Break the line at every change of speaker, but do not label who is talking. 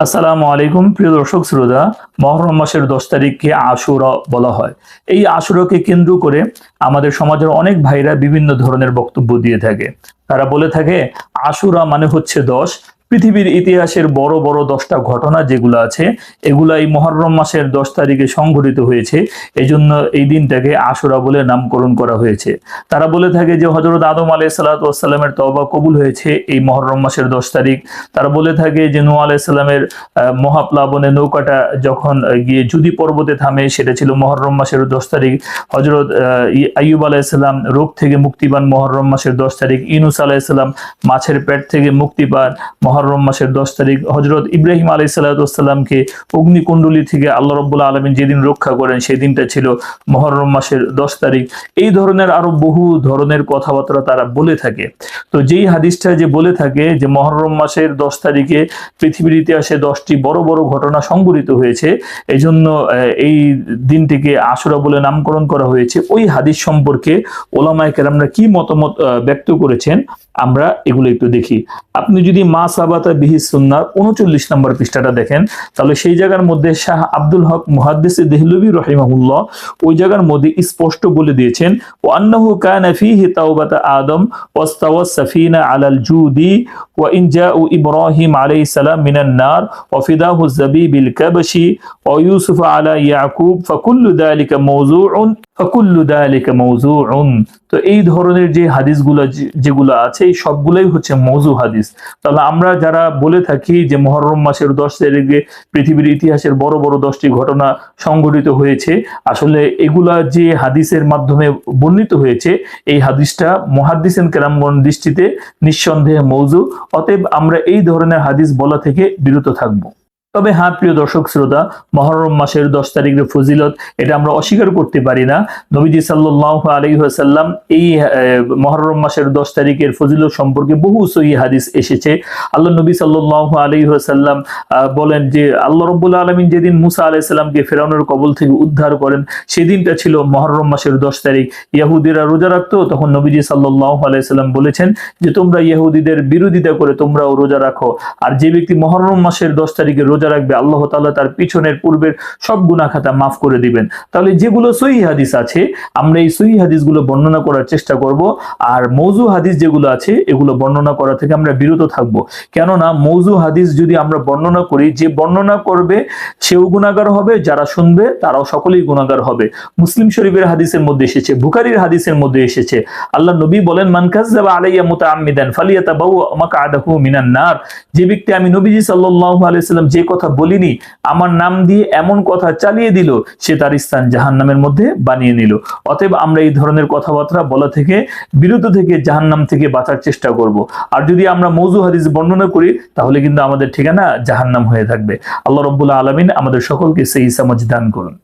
আসসালামু আলাইকুম, প্রিয় দর্শক শ্রোতা, মহরম মাসের দশ তারিখকে আশুরা বলা হয়। এই আশুরাকে কেন্দ্র করে আমাদের সমাজের অনেক ভাইরা বিভিন্ন ধরনের বক্তব্য দিয়ে থাকে। তারা বলে থাকে, আশুরা মানে হচ্ছে দশ পৃথিবীর ইতিহাসের বড় বড় দশটা ঘটনা যেগুলো আছে এগুলা এই মহরম মাসের দশ তারিখে সংঘটিত হয়েছে। এই জন্য এই দিনটাকে আশুরা বলে নামকরণ করা হয়েছে। তারা বলে থাকে যে হজরত আদম আলাই সাল্লাতামের তবা কবুল হয়েছে এই মহরম মাসের দশ তারিখ। তারা বলে থাকে যে নু আলাইসাল্লামের মহাপ্লাবনে নৌকাটা যখন গিয়ে জুদি পর্বতে থামে, সেটা ছিল মহরম মাসের দশ তারিখ। হজরত আইয়ুব আলাইসাল্লাম রোগ থেকে মুক্তি পান মহরম মাসের দশ তারিখ। ইনুস আলাইসাল্লাম মাছের পেট থেকে মুক্তি পান মহরম মাসের দশ তারিখ হজরত ইব্রাহিম আলাই সাল্লাতামকে অগ্নিকুণ্ডলী থেকে আল্লাহ রব্বুল্লা আলমিন যেদিন রক্ষা করেন সেই দিনটা ছিল মহরম মাসের দশ তারিখ। এই ধরনের আরও বহু ধরনের কথাবার্তা তারা বলে থাকে। তো যেই হাদিসটা যে বলে থাকে যে মহরম মাসের দশ তারিখে পৃথিবীর ইতিহাসে দশটি বড় বড় ঘটনা সংঘটিত হয়েছে এই জন্য এই দিনটিকে আশুরা বলে নামকরণ করা হয়েছে। ওই হাদিস সম্পর্কে ওলামায় কেরামরা কি মতামত ব্যক্ত করেছেন, আমরা এগুলো একটু দেখি। আপনি যদি মা সাবাতা বিহি সুন্নার উনচল্লিশ নম্বর পৃষ্ঠাটা দেখেন। তাহলে সেই জায়গার মধ্যে শাহ আব্দুল হক মুহাদ্দিস দেহলবি রহিমাহুল্লাহ ওই জায়গার মধ্যে স্পষ্ট বলে দিয়েছেন ও আন্নাহু কানা ফিহি তাওবাতা আদম, ওয়াস্তাওয়া সাফিনা আলাল জুদি, ওয়া ইন জাউ ইব্রাহিম আলাইহিস সালাম মিনান নার, ওয়া ফিদাহু যাবিবিল কাবশি, ওয়া ইউসুফ আলা ইয়াকুব ফাকুল্লু যালিকা মাওযুউন তো এই ধরনের যে হাদিসগুলো যেগুলো আছে, এই সবগুলোই হচ্ছে মৌজু হাদিস। তাহলে আমরা যারা বলে থাকি যে মহরম মাসের দশ তারিখে পৃথিবীর ইতিহাসের বড় বড় দশটি ঘটনা সংঘটিত হয়েছে, আসলে এগুলা যে হাদিসের মাধ্যমে বর্ণিত হয়েছে, এই হাদিসটা মহাদিসেন কেরামগণ দৃষ্টিতে নিঃসন্দেহে মৌজু। অতএব আমরা এই ধরনের হাদিস বলা থেকে বিরত থাকব। তবে হ্যাঁ প্রিয় দর্শক শ্রোতা, মহরম মাসের দশ তারিখের ফজিলত, এটা আমরা অস্বীকার করতে পারি না। নবীজি সাল্লাহ আলহিহাসাল্লাম এই মহরম মাসের দশ তারিখের ফজিলত সম্পর্কে বহু সহি হাদিস এসেছে। আল্লাহ নবী সাল্লাহ আলহিহাসাল্লাম বলেন যে, আল্লাহ রব্বুল্লা আলমিন যেদিন মুসা আলাইসাল্লামকে ফেরানোর কবল থেকে উদ্ধার করেন, সেদিনটা ছিল মহরম মাসের দশ তারিখ। ইয়াহুদিরা রোজা রাখতো, তখন নবীজি সাল্লাহ আলাইসাল্লাম বলেছেন যে, তোমরা ইহুদিদের বিরোধিতা করে তোমরাও রোজা রাখো। আর যে ব্যক্তি মহরম মাসের দশ তারিখে রোজা রাখবে, আল্লাহ তাআলা তার পিছনের পূর্বের সব গুনাহ খাতা মাফ করে দিবেন। তাহলে যেগুলো সহি হাদিস আছে, আমরা এই সহি হাদিসগুলো বর্ণনা করার চেষ্টা করব, আর মৌজু হাদিস যেগুলো আছে, এগুলো বর্ণনা করা থেকে আমরা বিরত থাকব। কেননা মৌজু হাদিস যদি আমরা বর্ণনা করি, যে বর্ণনা করবে, সেও গুণাগার হবে, যারা শুনবে, তারাও সকলেই গুণাগার হবে। মুসলিম শরীফের হাদিসের মধ্যে এসেছে, বুখারীর হাদিসের মধ্যে এসেছে, আল্লাহ নবী বলেন, মান কাযযাবা আলাইয়া মুতাআম্মিদান ফালিয়াতাবাউ মাকআদাহু মিনান নার। যে ব্যক্তি আমি নবীজি সাল্লাল্লাহু আলাইহি সাল্লাম যে কথা বলিনি, আমার নাম দিয়ে এমন কথা চালিয়ে দিল, সে তার স্থান জাহান্নামের মধ্যে বানিয়ে নিল। অতএব আমরা এই ধরনের কথাবার্তা বলা থেকে, বিরত থেকে জাহান্নাম থেকে বাঁচার চেষ্টা করব। আর যদি আমরা মৌজু হাদিস বর্ণনা করি, তাহলে কিন্তু আমাদের ঠিকানা জাহান্নাম হয়ে থাকবে। আল্লাহ রব্বুল্লাহ আলমিন আমাদের সকলকে সেই সমাজ দান করুন।